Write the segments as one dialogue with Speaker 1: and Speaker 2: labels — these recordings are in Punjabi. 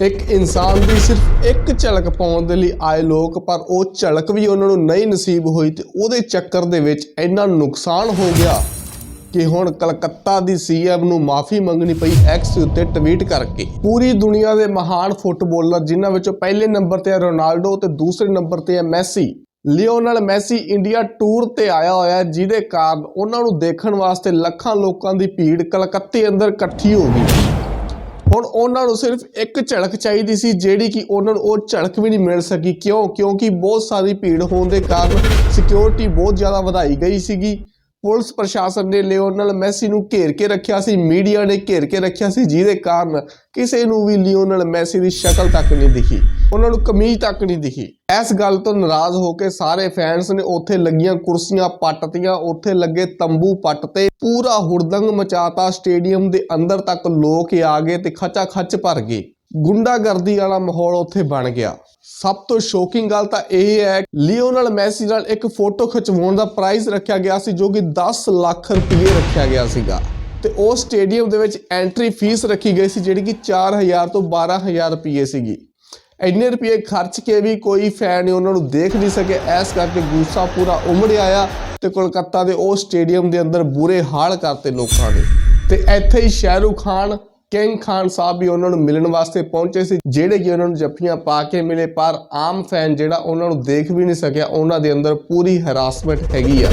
Speaker 1: ਇੱਕ ਇਨਸਾਨ ਦੀ ਸਿਰਫ ਇੱਕ ਝਲਕ ਪਾਉਣ ਦੇ ਲਈ ਆਏ ਲੋਕ, ਪਰ ਉਹ ਝਲਕ ਵੀ ਉਹਨਾਂ ਨੂੰ ਨਹੀਂ ਨਸੀਬ ਹੋਈ ਤੇ ਉਹਦੇ ਚੱਕਰ ਦੇ ਵਿੱਚ ਇੰਨਾ ਨੁਕਸਾਨ ਹੋ ਗਿਆ ਕਿ ਹੁਣ ਕਲਕੱਤਾ ਦੀ ਸੀਐਮ ਨੂੰ ਮਾਫੀ ਮੰਗਣੀ ਪਈ ਐਕਸ ਉੱਤੇ ਟਵੀਟ ਕਰਕੇ। ਪੂਰੀ ਦੁਨੀਆ ਦੇ ਮਹਾਨ ਫੁੱਟਬਾਲਰ, ਜਿਨ੍ਹਾਂ ਵਿੱਚੋਂ ਪਹਿਲੇ ਨੰਬਰ ਤੇ ਹੈ ਰੋਨਾਲਡੋ ਤੇ ਦੂਸਰੇ ਨੰਬਰ ਤੇ ਹੈ Messi. Lionel Messi India tour ਤੇ ਆਇਆ ਹੋਇਆ ਜਿਹਦੇ ਕਾਰਨ ਉਹਨਾਂ ਨੂੰ ਦੇਖਣ ਵਾਸਤੇ ਲੱਖਾਂ ਲੋਕਾਂ ਦੀ ਭੀੜ ਕਲਕੱਤੇ ਅੰਦਰ ਇਕੱਠੀ ਹੋ ਗਈ। ਹੁਣ ਉਹਨਾਂ ਨੂੰ ਸਿਰਫ ਇੱਕ ਝਲਕ ਚਾਹੀਦੀ ਸੀ, ਜਿਹੜੀ ਕਿ ਉਹਨਾਂ ਨੂੰ ਉਹ ਝਲਕ ਵੀ ਨਹੀਂ ਮਿਲ ਸਕੀ। ਕਿਉਂ? ਕਿਉਂਕਿ ਬਹੁਤ ਸਾਰੀ ਭੀੜ ਹੋਣ ਦੇ ਕਾਰਨ ਸਿਕਿਉਰਿਟੀ ਬਹੁਤ ਜ਼ਿਆਦਾ ਵਧਾਈ ਗਈ ਸੀਗੀ। ਪੁਲਿਸ ਪ੍ਰਸ਼ਾਸਨ ਨੇ ਲਿਓਨਲ ਮੈਸੀ ਨੂੰ ਘੇਰ ਕੇ ਰੱਖਿਆ ਸੀ, ਮੀਡੀਆ ਨੇ ਘੇਰ ਕੇ ਰੱਖਿਆ ਸੀ, ਜਿਹਦੇ ਕਾਰਨ ਕਿਸੇ ਨੂੰ ਵੀ ਲਿਓਨਲ ਮੈਸੀ ਦੀ ਸ਼ਕਲ ਤੱਕ ਨਹੀਂ ਦਿਖੀ, ਉਹਨਾਂ ਨੂੰ ਕਮੀਜ਼ ਤੱਕ ਨਹੀਂ ਦਿਖੀ। ਇਸ ਗੱਲ ਤੋਂ ਨਾਰਾਜ਼ ਹੋ ਕੇ ਸਾਰੇ ਫੈਨਸ ਨੇ ਉੱਥੇ ਲੱਗੀਆਂ ਕੁਰਸੀਆਂ ਪੱਟਤੀਆਂ ਉੱਥੇ ਲੱਗੇ ਤੰਬੂ ਪੱਟਤੇ ਪੂਰਾ ਹੁੜਦੰਗ ਮਚਾਤਾ ਸਟੇਡੀਅਮ ਦੇ ਅੰਦਰ ਤੱਕ ਲੋਕ ਆ ਗਏ ਤੇ ਖਚਾ ਖੱਚ ਭਰ ਗਏ। ਗੁੰਡਾਗਰਦੀ ਵਾਲਾ ਮਾਹੌਲ ਉੱਥੇ ਬਣ ਗਿਆ। ਸਭ ਤੋਂ ਸ਼ੋਕਿੰਗ ਗੱਲ ਤਾਂ ਇਹ ਹੈ ਲਿਓਨਲ ਮੈਸੀ ਨਾਲ ਇੱਕ ਫੋਟੋ ਖਿਚਵਾਉਣ ਦਾ ਪ੍ਰਾਈਜ਼ ਰੱਖਿਆ ਗਿਆ ਸੀ, ਜੋ ਕਿ 10 ਲੱਖ ਰੁਪਏ ਰੱਖਿਆ ਗਿਆ ਸੀਗਾ। ਤੇ ਉਹ ਸਟੇਡੀਅਮ ਦੇ ਵਿੱਚ ਐਂਟਰੀ ਫੀਸ ਰੱਖੀ ਗਈ ਸੀ, ਜਿਹੜੀ ਕਿ 4000 ਤੋਂ 12000 ਰੁਪਏ ਸੀਗੀ। ਇੰਨੇ ਰੁਪਏ ਖਰਚ ਕੇ ਵੀ ਕੋਈ ਫੈਨ ਉਹਨਾਂ ਨੂੰ ਦੇਖ ਨਹੀਂ ਸਕੇ ਐਸ ਕਰਕੇ ਗੁੱਸਾ ਪੂਰਾ ਉਮੜਿਆ ਆਇਆ ਤੇ ਕੋਲਕਾਤਾ ਦੇ ਉਹ ਸਟੇਡੀਅਮ ਦੇ ਅੰਦਰ ਬੁਰੇ ਹਾਲ ਕਰਤੇ ਲੋਕਾਂ ਦੇ ਤੇ ਇੱਥੇ ਹੀ ਸ਼ਾਹਰੂਖ ਖਾਨ ਕਿੰਗ ਖਾਨ ਸਾਹਿਬ ਵੀ ਉਹਨਾਂ ਨੂੰ ਮਿਲਣ ਵਾਸਤੇ ਪਹੁੰਚੇ ਸੀ, ਜਿਹੜੇ ਕਿ ਉਹਨਾਂ ਨੂੰ ਜੱਫੀਆਂ ਪਾ ਕੇ ਮਿਲੇ, ਪਰ ਆਮ ਫੈਨ ਜਿਹੜਾ ਉਹਨਾਂ ਨੂੰ ਦੇਖ ਵੀ ਨਹੀਂ ਸਕਿਆ, ਉਹਨਾਂ ਦੇ ਅੰਦਰ ਪੂਰੀ ਹਰਾਸਮੈਂਟ ਹੈਗੀ ਆ।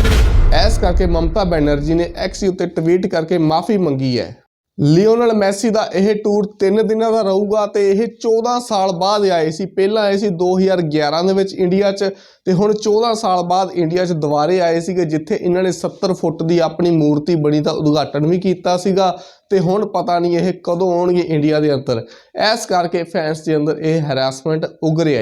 Speaker 1: ਇਸ ਕਰਕੇ ਮਮਤਾ ਬੈਨਰਜੀ ਨੇ ਐਕਸ ਉੱਤੇ ਟਵੀਟ ਕਰਕੇ ਮਾਫੀ ਮੰਗੀ ਹੈ। ਲਿਓਨਲ ਮੈਸੀ ਦਾ ਇਹ ਟੂਰ 3 ਦਿਨਾਂ ਦਾ ਰਹੂਗਾ ਤੇ ਇਹ 14 ਸਾਲ ਬਾਅਦ ਆਏ ਸੀ। ਪਹਿਲਾਂ ਆਏ ਸੀ 2011 ਦੇ ਵਿੱਚ ਇੰਡੀਆ 'ਚ ਤੇ ਹੁਣ 14 ਸਾਲ ਬਾਅਦ ਇੰਡੀਆ 'ਚ ਦੁਬਾਰੇ ਆਏ ਸੀਗੇ, ਜਿੱਥੇ ਇਹਨਾਂ ਨੇ 70 ਫੁੱਟ ਦੀ ਆਪਣੀ ਮੂਰਤੀ ਬਣੀ ਦਾ ਉਦਘਾਟਨ ਵੀ ਕੀਤਾ ਸੀਗਾ ਤੇ ਹੁਣ ਪਤਾ ਨਹੀਂ ਇਹ ਕਦੋਂ ਆਉਣਗੇ ਇੰਡੀਆ ਦੇ ਅੰਦਰ। ਇਸ ਕਰਕੇ ਫੈਨਸ ਦੇ ਅੰਦਰ ਇਹ ਹਰਾਸਮੈਂਟ ਉਗ ਰਿਹਾ